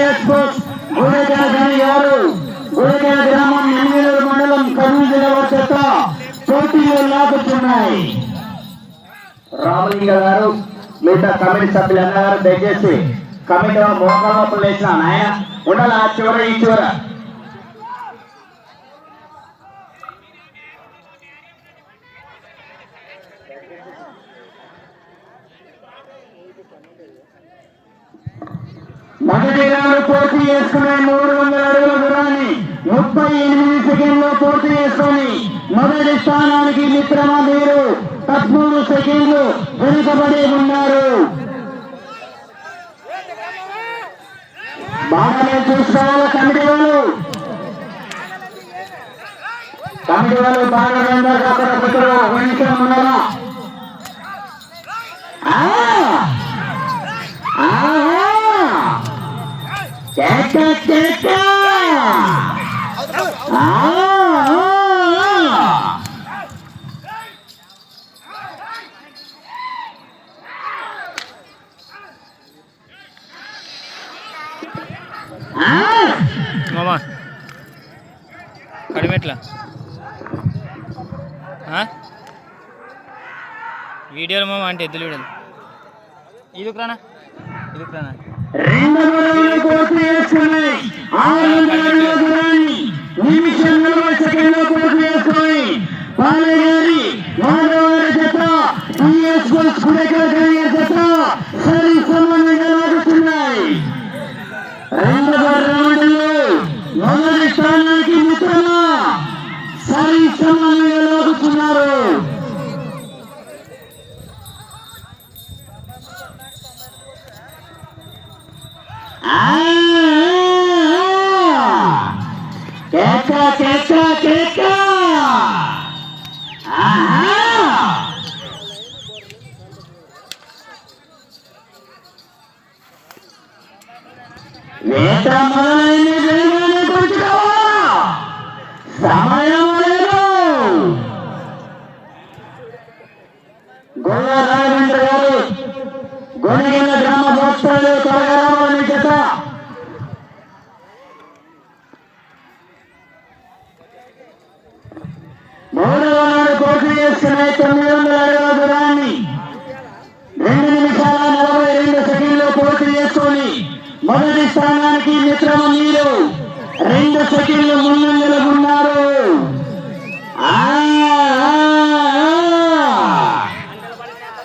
TS Bose గారు గుడిగా గ్రామం ఎనిమిది మండలం కర్నూలు జిల్లా చేత పోటీలో లాగుతున్నాయి. రామలింగ గారు మిగతా కమిటీ సభ్యులు దయచేసి కమిటీ మోకాలు వేసిన నాయన ఉండాలి ఆ చివర ఈ చివర? మొదటి రౌండ్ పూర్తి చేసుకునే మూడు వందల అడుగుల దూరాన్ని ముప్పై ఎనిమిది సెకండ్లో పూర్తి చేసుకొని మొదటి స్థానానికి మిత్రమా మీరు పదమూడు సెకండ్లు వెనుకబడి ఉన్నారు. బాగానే చూసుకోవాలి కమిటీ వాళ్ళు. కమిటీ వాళ్ళు బాగా ఉన్నారా మామా. కడిమెట్ల వీడియోలు మామ అంటే ఎద్దులు వీడియోలు. ఇదికు రానా ఇదికు రానా రెండు మూడు పూర్తి చేసుకున్నాయి ఆరు వందల దూరాన్ని నిమిషం నలభై సెకండ్లో పూర్తి చేసుకుని పాలగారి మాధవారి జత టిఎస్ బస్ గారి జత సరి సమానంగా లాగుతున్నాయి రెండవ రౌండ్లో మొదటి స్థానానికి సరి సమానంగా లాగుతున్నారు సమయం లేదు గోళ రాఘవేంద్ర గారు గొనగిన గ్రామ భక్తులు త్వరగా రావాలని చేత మూడవ నాడు పూర్తి చేసుకునే తొమ్మిది వందల అడుగుల దూరాన్ని రెండు నిమిషాల నలభై రెండు సెకండ్లు పూర్తి చేసుకొని మొదటి స్థానానికి మిత్రమ మీరు. రెండు సెకండ్లు ముందంజలు ఉన్నారు ఆ,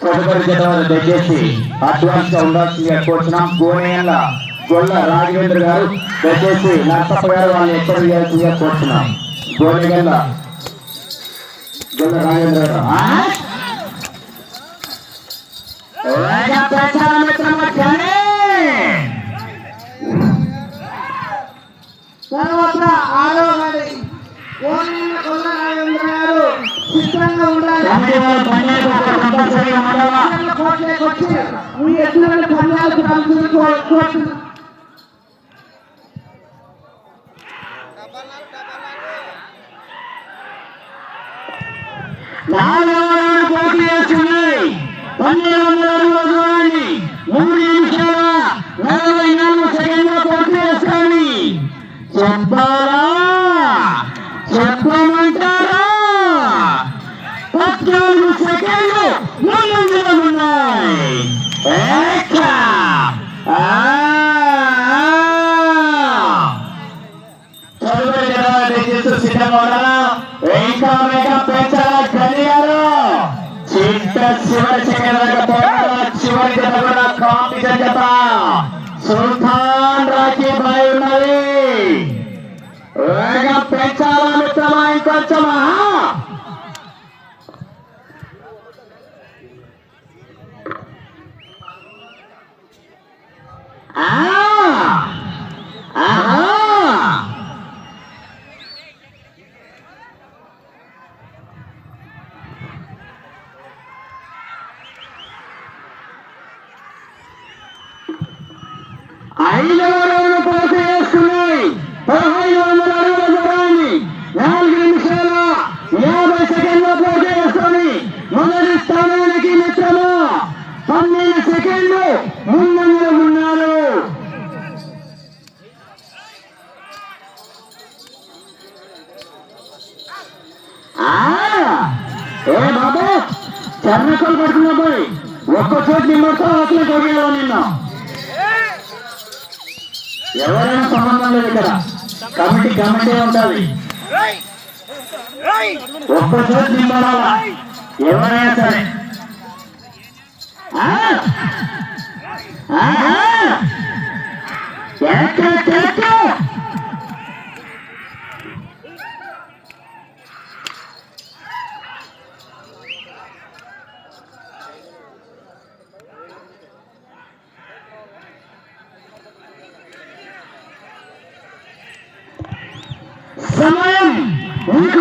తదుపరి జత దయచేసి అడ్వాన్స్గా ఉండాల్సిందిగా కోరుతున్నాం గోనేల గొల్ల రాఘవేంద్ర గారు దయచేసి నరసప్ప గారు వాళ్ళని ఎక్కడ చేయాల్సిందిగా కోరుతున్నాం గోనేగల్ల గొల్ల రాఘవేంద్ర గారు. తర్వాత ఆరో రాజేంద్ర గారు సిద్ధంగా ఉండాలి. కోట్లోకి వచ్చి మీ చేస్తున్నాయి పన్నెండు వందల అడుగుల దూరాన్ని మూడు నిమిషాల నలభై నాలుగు సెకండ్ల సిద్ధంగా చెప్పమంటారా? ఇంకా మెగా పెంచాల? గడియారు చిట్ట చివరి చివరి జత కూడా వేగం పెంచాలా మిత్రమా ఇంకొంచెమా ఆ! ఆహా! ఐదవ నిమ్మతో అట్లా కొరియాలో నిన్న ఎవరైనా సంబంధం లేదు ఇక్కడ కమిటీ కమిటీ ఉండాలి ఒక్కసారి చోటు నిమ్మడాలా ఎవరైనా సరే ఎక్కడ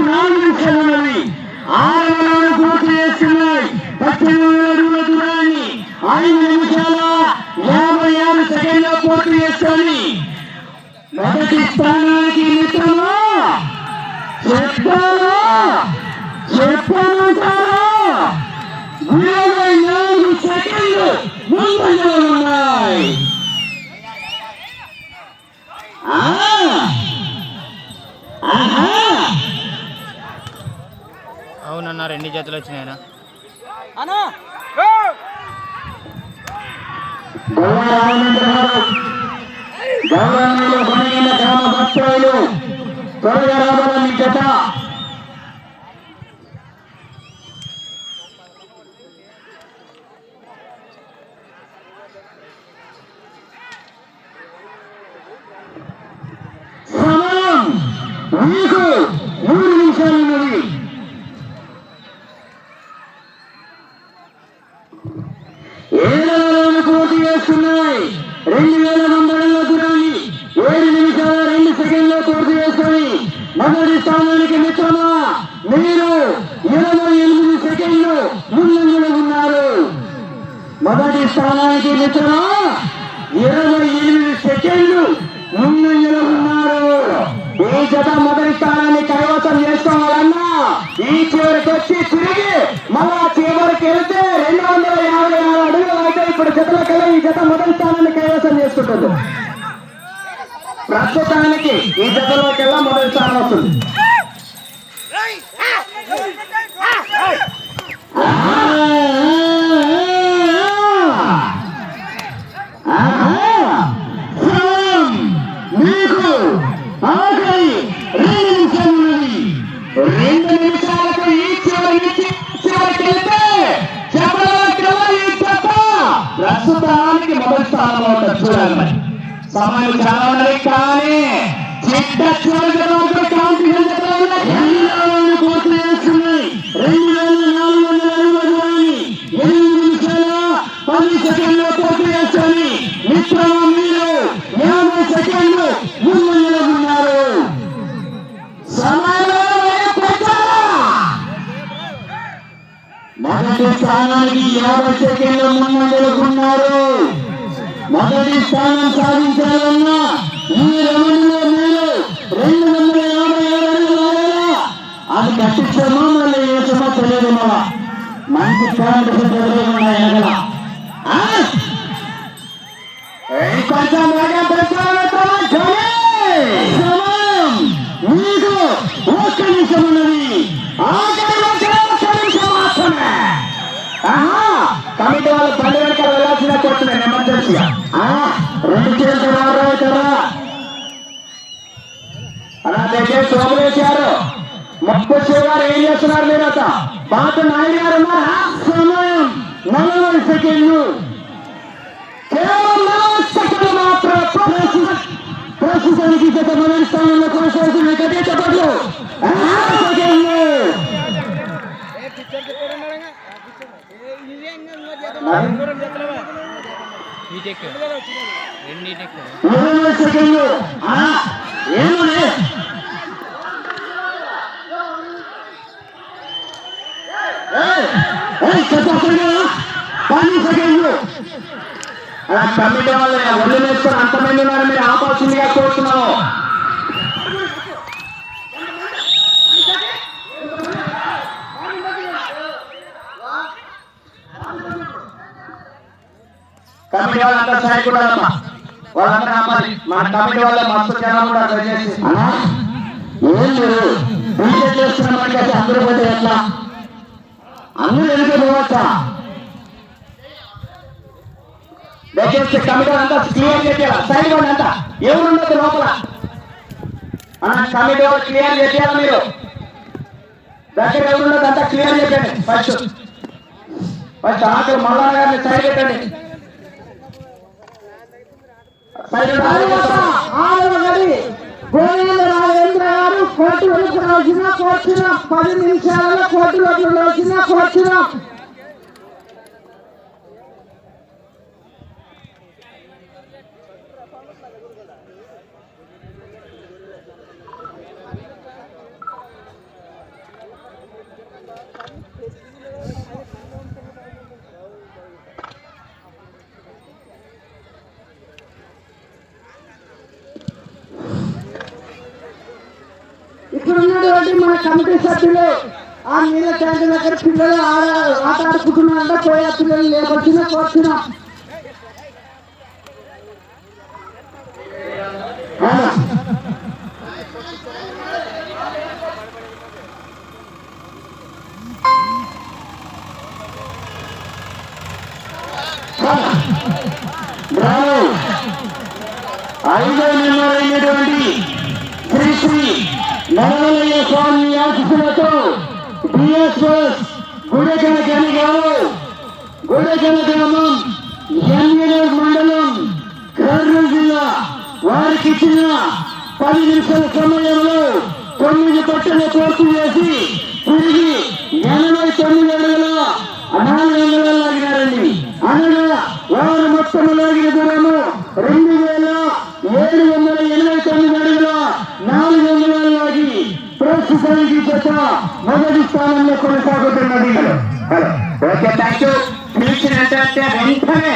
నాలుగు నిమిషాలు ఆరు వేల పూర్తి చేస్తున్నాయి పద్దెనిమిది అడుగుల దూరాన్ని ఐదు నిమిషాల యాభై ఆరు సెకండ్ల పూర్తి చేసుకొని మొదటి స్థానానికి మిత్రమా? చెప్పాలా చెప్పమంటారా జతలు వచ్చినాయనా భక్తులు త్వరగా రావాలని జత సమయం మీకు మూడు నిమిషాలు ఉన్నది ఏడు పోటీ చేస్తున్నాయి రెండు వేల వందల దూరాన్ని ఏడు నిమిషాల రెండు సెకండ్లో పూర్తి చేసుకొని మొదటి స్థానానికి మిత్రమా మీరు ఇరవై ఎనిమిది సెకండ్లు ముందంజలో ఉన్నారు. మొదటి స్థానానికి మిత్రమా ఇరవై ఎనిమిది సెకండ్లు ముందంజలో ఉన్నారు. ఈ జత మొదటి స్థానాన్ని కైవసం చేసుకోవాలన్నా ఈ చివరికి వచ్చి తిరిగి మళ్ళా చివరికి వెళ్తే రెండు వందల యాభై ఆరు ఇప్పుడు జతల కల్లా ఈ జత మొదటి స్థానాన్ని కైవసం చేసుకుంటుంది ప్రస్తుతానికి ఈ జతలోకెల్లా మొదటి స్థానం వస్తుంది. సమయం చాలా ఉన్నది కానీ చిట్ట చివరికి మాత్రం కాంపిటెన్స్ రెండు వేల నాలుగు వందల అరవై ఎనిమిది నిమిషాల పది సెకండ్లు పూర్తి చేసుకొని మీరు? యాభై సెకండ్లు. ముందంజలో ఉన్నారు మొదటి స్థానానికి యాభై సెకండ్లు ముందంజలో ఉన్నారు మొదటి స్థానం సాధించాలన్నా ఈ రమణిలో మీరు రెండు వందల యాభై ఏడు అడుగులు ఆడాలా? అది కట్టించమో మళ్ళీ వేసమో తెలియదు మళ్ళా. మంచి కరెంట్ ఎగల ఇంకొంచెం బాగా ప్రచారం కూర్చున్నాను ఎమర్జెన్సీగా రెండు చేతులు రావుతారా అలా దయచేసి శోభలేశారు మొక్కు గారు ఏం చేస్తున్నారు మీరు అత పాత నాయుడు గారు ఉన్నారా సమయం నలభై సెకండ్లు కేవలం నలభై సెకండ్లు మాత్రం ప్రస్తుత- ప్రస్తుతానికి గత మొదటి స్థానంలో కొనసాగుతున్న గదే చెప్పట్లు సెకండ్లు ఈటెక్ అలా కమిటీ వాళ్ళు ఒళ్ళు వేసుకొని అంతమంది ఉన్నారు మీరు ఆపాల్సిందిగా కోరుతున్నాము కమిటీ వాళ్ళంతా సైడ్ కూడా అమ్మా. వాళ్ళంతా మన కమిటీ వాళ్ళ మస్తు కూడా దయచేసి అన్నా ఏం అందరూ పోతే ఎట్లా? అందరూ పోవచ్చా? దయచేసి కమిటీ అంతా క్లియర్ చేయాలి సైడ్ కూడా అంతా. ఎవరు ఉండదు లోపల? కమిటీ వాళ్ళు క్లియర్ చేయాలి మీరు? దగ్గర ఎవరు ఉండదు అంతా క్లియర్ చేయండి ఫస్ట్. ఫస్ట్ ఆకలి మల్లన్న గారిని సైడ్ పెట్టండి. సైడ్ తర్వాత ఆరవ గడి గోవింద రాజేంద్ర గారు కోర్టులోకి రాసిన కోర్టున పది నిమిషాలలో కోర్టులోకి రాసిన కోర్టున ఇక్కడ ఉన్నటువంటి మన కమిటీ సభ్యులు. ఆ నీళ్ళ ట్యాంక్ దగ్గర పిల్లలు ఆడ ఆట ఆడుకుంటున్నారంట. పోయే పిల్లలు లేకొచ్చిన కోర్చున ఐదో నెంబర్ అయినటువంటి శ్రీ శ్రీ నరవలయ్య స్వామి ఆశిస్సులతో బిఎస్ఎస్ గుడెకల గని గారు గుడెకల గ్రామం ఎన్ఏనర్ మండలం కర్నూలు జిల్లా వారికి ఇచ్చిన పది నిమిషాల సమయంలో తొమ్మిది పట్టణ పూర్తి చేసి తిరిగి ఎనభై తొమ్మిది అడుగుల నాలుగు వందల లాగినారండి. అనగా వారు మొత్తం లాగిన దూరము రెండు వేల ఏడు వందల ಕಿಸಳಿಗೆ ಜೊತೆ ಮೊದಲು ಸ್ಥಾನವನ್ನು ಕೊನೆಸಾಗೋದನ್ನ ಓಕೆ ಥ್ಯಾಂಕ್ ಯು ಫಿನಿಶಿಂಗ್ ಅಂತ ಅಂತಾರೆ